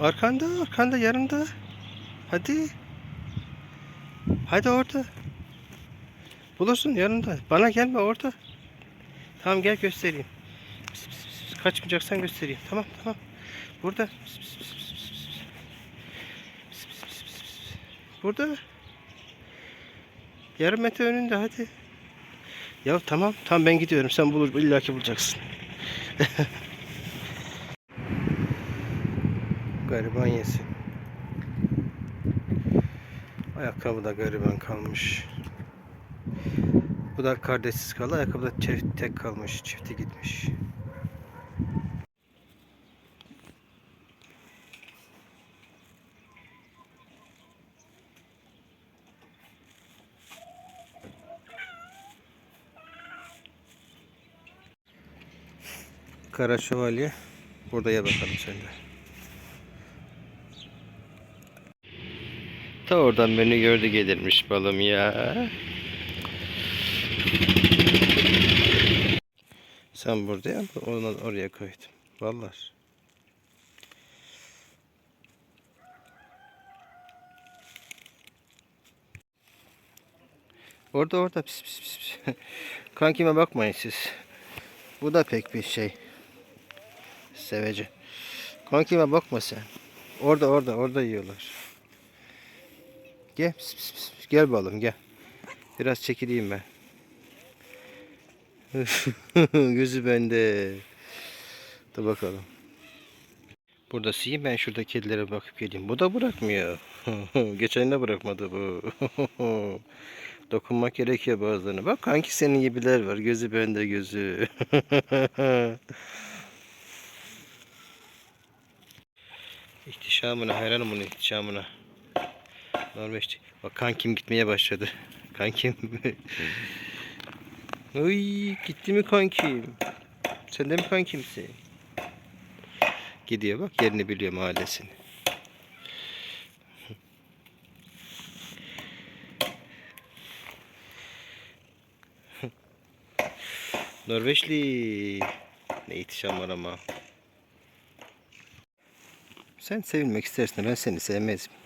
Arkanda, arkanda, yanında. Hadi. Hadi orada. Bulursun yanında. Bana gelme orada. Tamam gel göstereyim. Pis, pis, pis, pis. Kaçmayacaksan göstereyim. Tamam tamam. Burada. Pis, pis, pis, pis, pis, pis. Pis, pis. Burada. Yarım metre önünde hadi. Ya tamam tamam ben gidiyorum. Sen bulur illaki bulacaksın. Gariban yesin. Ayakkabı da gariban kalmış. Bu da kardeşsiz kaldı. Ayakkabı da çift, tek kalmış. Çifti gitmiş. Kara şövalye. Burada ya bakalım sen de. Ta oradan beni gördü gelirmiş balım ya. Sen burada ya, onu oraya koydum. Vallahi. Orada orada pis pis. pis. Kankime bakmayın siz. Bu da pek bir şey. Seveci. Kankime bakma sen. Orada orada orada yiyorlar. Gel pis pis pis. Gel balım gel. Biraz çekileyim ben. Gözü bende. Dur bakalım. Burada siyim ben şurada kedilere bakıp geleyim. Bu da bırakmıyor. Geçen de bırakmadı bu. Dokunmak gerekiyor bazılarına. Bak kanki senin gibiler var. Gözü bende gözü. İhtişamına hayranım bunun ihtişamına. Norveç'te. Bak kankim gitmeye başladı. Kankim. Oy gitti mi kankim? Sen de mi kankimsin? Gidiyor bak yerini biliyor mahallesini. Norveçli. Ne ihtişam var ama. Sen sevilmek istersin ben seni sevmez miyim?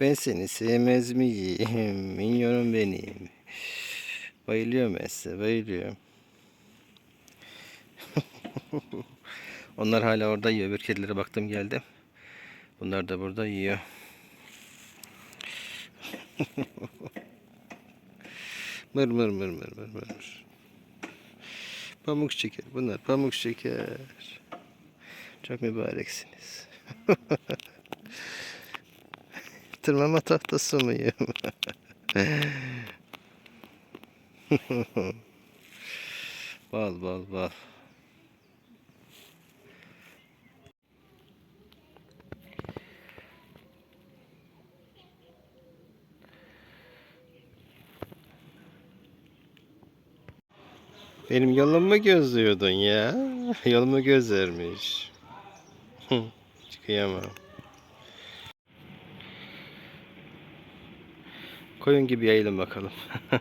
Ben seni sevmez miyim? Minyonum benim. Bayılıyorum ben size, bayılıyorum. Onlar hala orada yiyor. Öbür kedilere baktım geldim. Bunlar da burada yiyor. mır mır mır mır mır mır. Pamuk şeker. Bunlar pamuk şeker. Çok mübareksiniz. Tırmama tahtası mıyım? bal bal bal. Benim yolumu gözlüyordun ya. Yolumu gözlermiş. Çıkıyamam. Koyun gibi yayılın bakalım.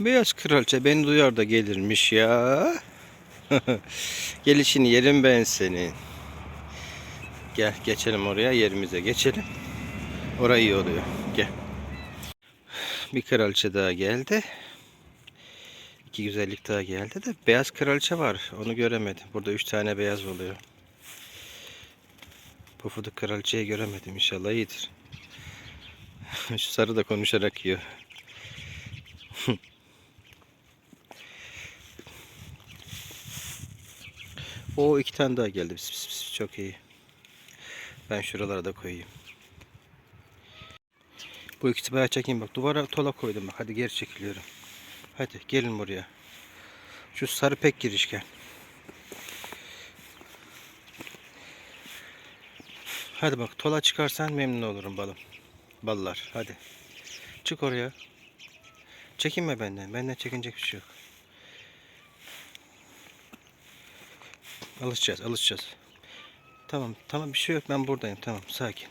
Beyaz kraliçe beni duyar da gelirmiş ya. Gelişini yerim ben senin. Gel geçelim oraya yerimize geçelim. Orayı iyi oluyor. Gel. Bir kraliçe daha geldi. İki güzellik daha geldi de beyaz kraliçe var. Onu göremedim. Burada üç tane beyaz oluyor. Pufuduk kraliçeyi göremedim. İnşallah iyidir. Şu sarı da konuşarak yiyor. o iki tane daha geldi. Pis, pis, pis. Çok iyi. Ben şuralara da koyayım. Bu ikisi bayağı çekeyim bak. Duvara tola koydum bak. Hadi geri çekiliyorum. Hadi gelin buraya. Şu sarı pek girişken. Hadi bak tola çıkarsan memnun olurum balım. Ballar hadi. Çık oraya. Çekinme benden. Benden çekinecek bir şey yok. Alışacağız alışacağız. Tamam tamam bir şey yok ben buradayım tamam sakin.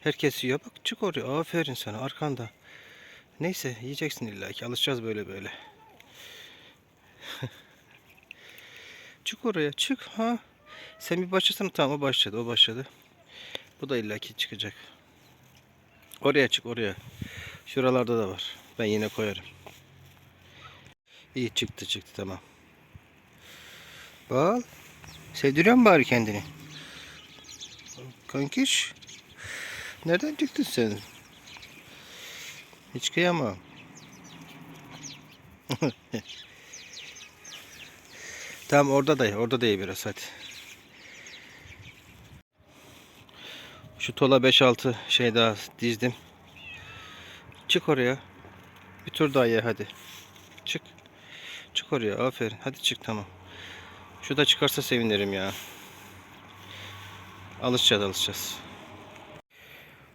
Herkes yiyor bak çık oraya aferin sana arkanda. Neyse yiyeceksin illa ki alışacağız böyle böyle. çık oraya çık ha. Sen bir başlasana tamam o başladı o başladı. Bu da illa ki çıkacak. Oraya çık oraya. Şuralarda da var. Ben yine koyarım. İyi çıktı çıktı tamam. Bal. Sevdiriyor mu bari kendini? Kankiş. Nereden çıktın sen? Hiç kıyamam. tamam orada da orada da iyi biraz hadi. Şu tola 5-6 şey daha dizdim. Çık oraya. Bir tur daha ye hadi. Çık. Çık oraya aferin. Hadi çık tamam. Şu da çıkarsa sevinirim ya. Alışacağız alışacağız.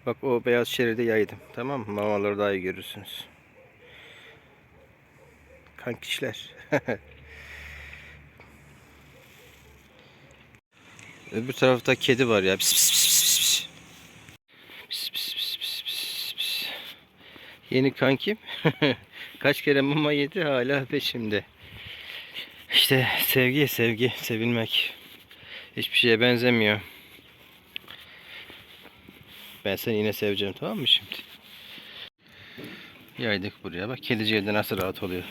Bak o beyaz şeridi yaydım. Tamam mı? Mamaları daha iyi görürsünüz. Kankişler. Öbür tarafta kedi var ya. Pis pis pis pis pis. Pis pis pis pis pis pis. Yeni kankim. Kaç kere mama yedi hala peşimde. İşte sevgi sevgi sevilmek. Hiçbir şeye benzemiyor. Ben seni yine seveceğim tamam mı şimdi? Yaydık buraya bak kediciye de nasıl rahat oluyor.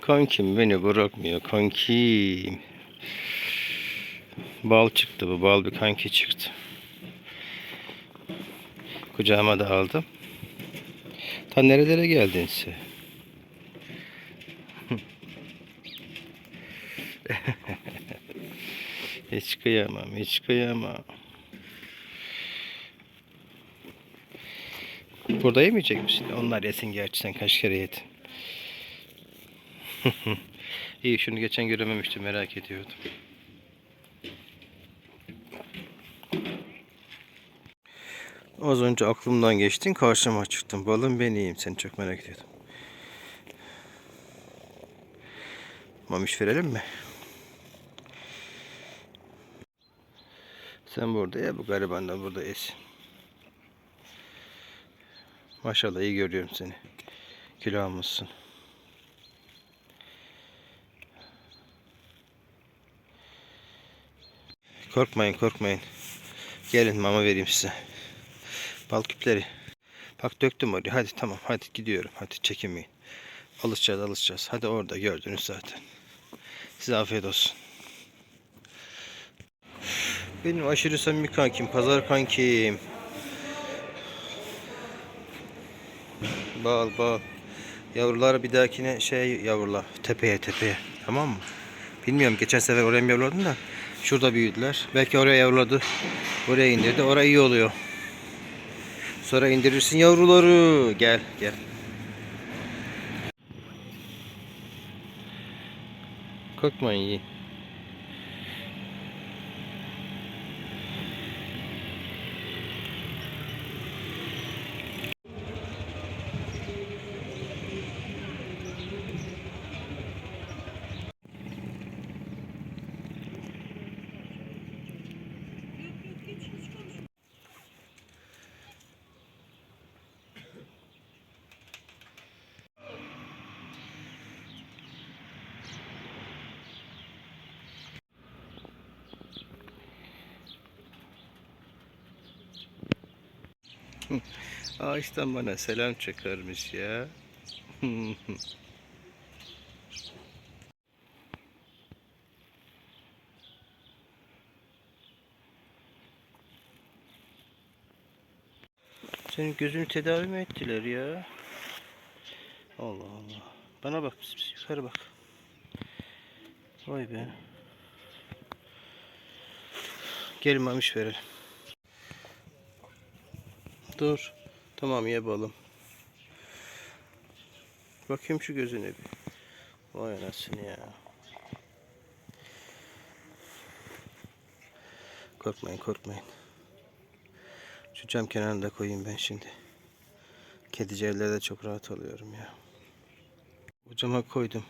Kankim beni bırakmıyor kankim. Bal çıktı bu bal bir kanki çıktı. Kucağıma da aldım. Ta nerelere geldin sen? hiç kıyamam, hiç kıyamam. Burada yemeyecek misin? Onlar yesin gerçi sen kaç kere yedin. İyi şunu geçen görememiştim merak ediyordum. Az önce aklımdan geçtin karşıma çıktın. Balım ben iyiyim seni çok merak ediyordum. Mamiş verelim mi? Sen burada ya bu gariban da burada yesin. Maşallah iyi görüyorum seni. Kilo almışsın. Korkmayın korkmayın. Gelin mama vereyim size. Bal küpleri. Bak döktüm oraya. Hadi tamam hadi gidiyorum. Hadi çekinmeyin. Alışacağız alışacağız. Hadi orada gördünüz zaten. Size afiyet olsun. Benim aşırı samimi kankim. Pazar kankim. Bal bal. Yavruları bir dahakine şey yavrula. Tepeye tepeye. Tamam mı? Bilmiyorum geçen sefer oraya mı yavruladın da. Şurada büyüdüler. Belki oraya yavruladı. Oraya indirdi. Oraya iyi oluyor. Sonra indirirsin yavruları. Gel gel. Korkmayın yiyin. Ağaçtan bana selam çakarmış ya. Senin gözünü tedavi mi ettiler ya? Allah Allah. Bana bak, yukarı bak. Vay be. Gel mamiş verelim. Dur. Tamam ye balım. Bakayım şu gözüne bir. Vay anasını ya. Korkmayın korkmayın. Şu cam kenarına da koyayım ben şimdi. Kedici evlerde çok rahat oluyorum ya. Bu cama koydum.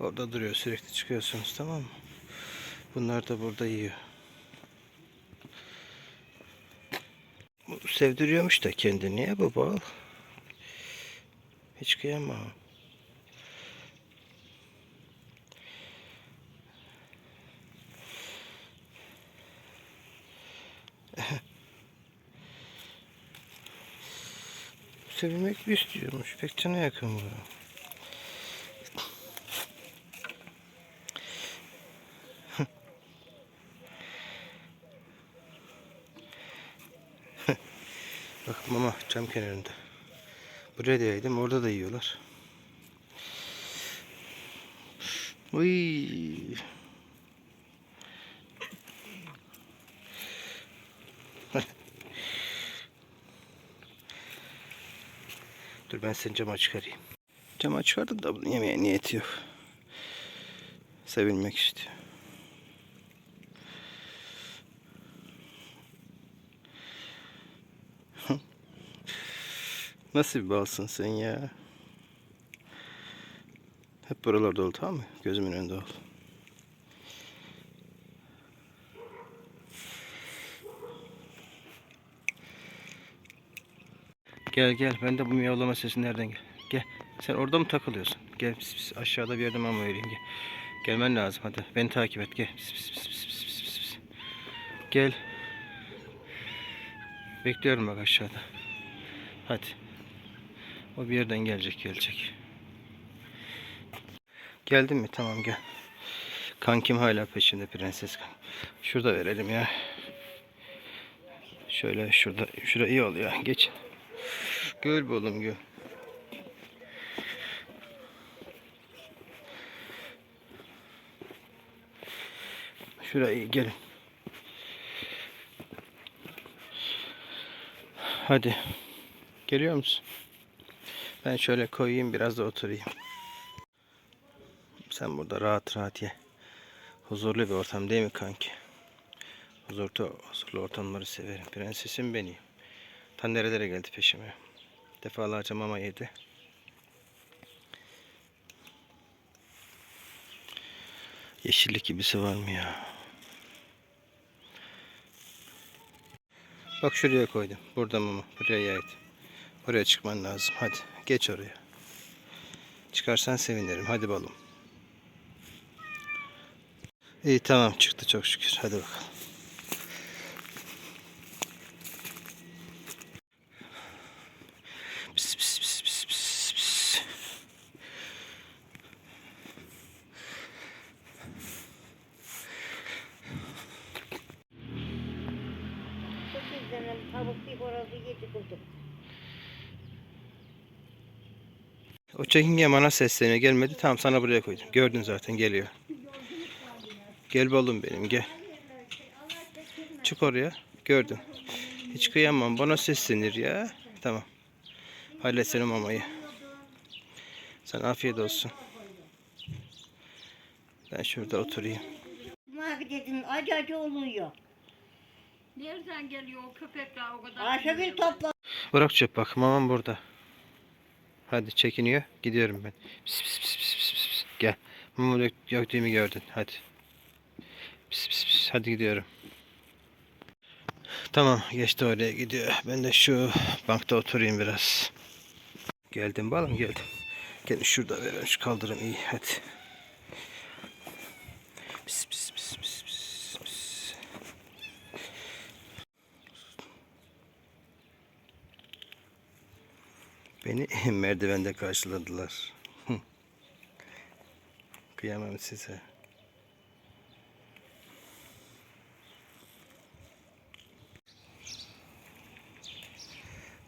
Orada duruyor sürekli çıkıyorsunuz tamam mı? Bunlar da burada yiyor. sevdiriyormuş da kendini ya bu bal. Hiç kıyamam. Sevilmek istiyormuş. Pek cana yakın bu. Bak mama cam kenarında. Buraya da yaydım. Orada da yiyorlar. Uy. Dur ben seni cama çıkarayım. Cama çıkardım da bunun yemeğe niyeti yok. Sevilmek istiyor. Nasıl bir balsın sen ya? Hep buralarda ol tamam mı? Gözümün önünde ol. Gel gel ben de bu miyavlama sesi nereden gel? Gel. Sen orada mı takılıyorsun? Gel pis pis aşağıda bir yerde mama vereyim gel. Gelmen lazım hadi. Beni takip et gel. Pis pis pis pis pis pis pis. Gel. Bekliyorum bak aşağıda. Hadi. O bir yerden gelecek gelecek. Geldin mi? Tamam gel. Kankim hala peşinde prenses. Şurada verelim ya. Şöyle şurada. Şurada iyi oluyor. Geç. Göl bu oğlum göl. Şuraya gelin. Hadi. Geliyor musun? Ben şöyle koyayım biraz da oturayım. Sen burada rahat rahat ye. Huzurlu bir ortam değil mi kanki? Huzurlu, huzurlu ortamları severim. Prensesim benim. Ta nerelere geldi peşime. Defalarca mama yedi. Yeşillik gibisi var mı ya? Bak şuraya koydum. Burada mama. Buraya yaydı. Oraya çıkman lazım. Hadi geç oraya. Çıkarsan sevinirim. Hadi balım. İyi tamam çıktı çok şükür. Hadi bakalım. Pis, pis, pis, pis, pis, pis. Sekiz tane tavuk bir horozu yedi kurduk. O çekingen bana sesleniyor. Gelmedi. Tamam sana buraya koydum. Gördün zaten geliyor. Gel balım benim gel. Çık oraya. Gördün. Hiç kıyamam. Bana seslenir ya. Tamam. Halletsene mamayı. Sen afiyet olsun. Ben şurada oturayım. Mavi dedin acı acı oluyor. Nereden geliyor o köpekler o kadar? Ayşegül topla. Bırak çöp bak. Mamam burada. Hadi çekiniyor. Gidiyorum ben. Pis pis pis pis pis pis. Gel. Dök, döktüğümü gördün. Hadi. Pis pis pis. Hadi gidiyorum. Tamam. Geçti oraya gidiyor. Ben de şu bankta oturayım biraz. Geldim balım geldim. Gel şurada verelim. Şu kaldırım iyi. Hadi. Pis pis pis pis pis pis. Beni merdivende karşıladılar. Kıyamam size.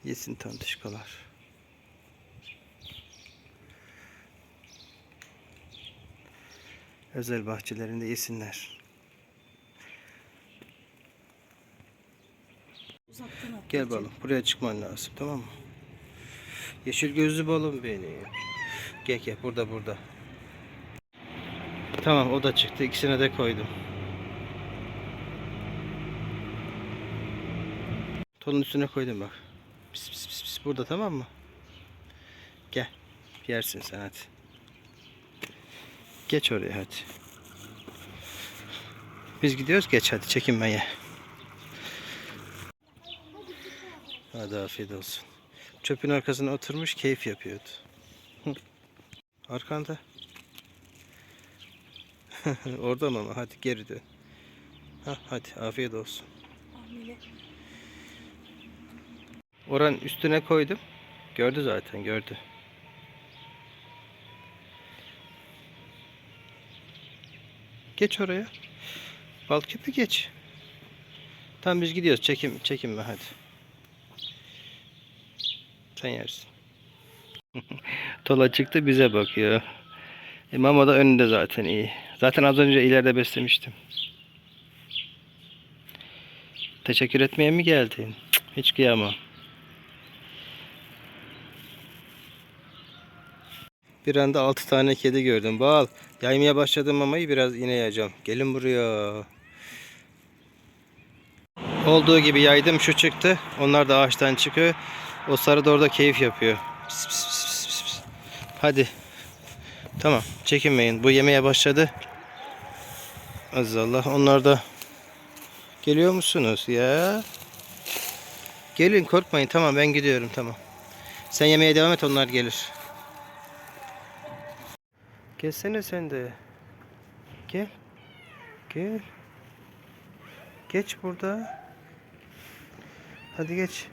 Yesin tantışkalar. Özel bahçelerinde yesinler. Gel balım. Buraya çıkman lazım. Tamam mı? Yeşil gözlü balım benim. Gel gel burada burada. Tamam o da çıktı. İkisine de koydum. Tonun üstüne koydum bak. Pis pis pis pis. Burada tamam mı? Gel. Yersin sen hadi. Geç oraya hadi. Biz gidiyoruz geç hadi çekinme ye. Hadi afiyet olsun. Çöpün arkasına oturmuş keyif yapıyordu. Arkanda. Orada mı ama hadi geri dön. Ha, hadi afiyet olsun. Oranın üstüne koydum. Gördü zaten gördü. Geç oraya. Bal küpü geç. Tamam biz gidiyoruz. Çekim çekinme hadi. Sen yersin. Tola çıktı bize bakıyor. E, mama da önünde zaten iyi. Zaten az önce ileride beslemiştim. Teşekkür etmeye mi geldin? Hiç kıyamam. Bir anda 6 tane kedi gördüm. Bal. Yaymaya başladım mamayı biraz yine yayacağım. Gelin buraya. Olduğu gibi yaydım şu çıktı. Onlar da ağaçtan çıkıyor. O sarı da orada keyif yapıyor. Pis, pis, pis, pis, pis. Hadi. Tamam çekinmeyin. Bu yemeye başladı. Aziz Allah. Onlar da geliyor musunuz ya? Gelin korkmayın. Tamam ben gidiyorum tamam. Sen yemeye devam et onlar gelir. Gelsene sen de. Gel. Gel. Geç burada. Hadi geç.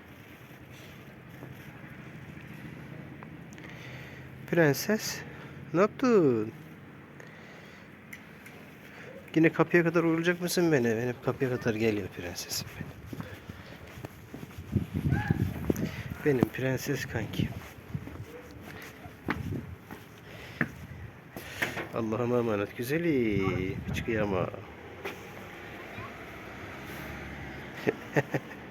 Prenses. Ne yaptın? Yine kapıya kadar uğrayacak mısın beni? Benim kapıya kadar geliyor prensesim benim. Benim prenses kanki. Allah'ıma emanet güzelim. Hiç kıyamam.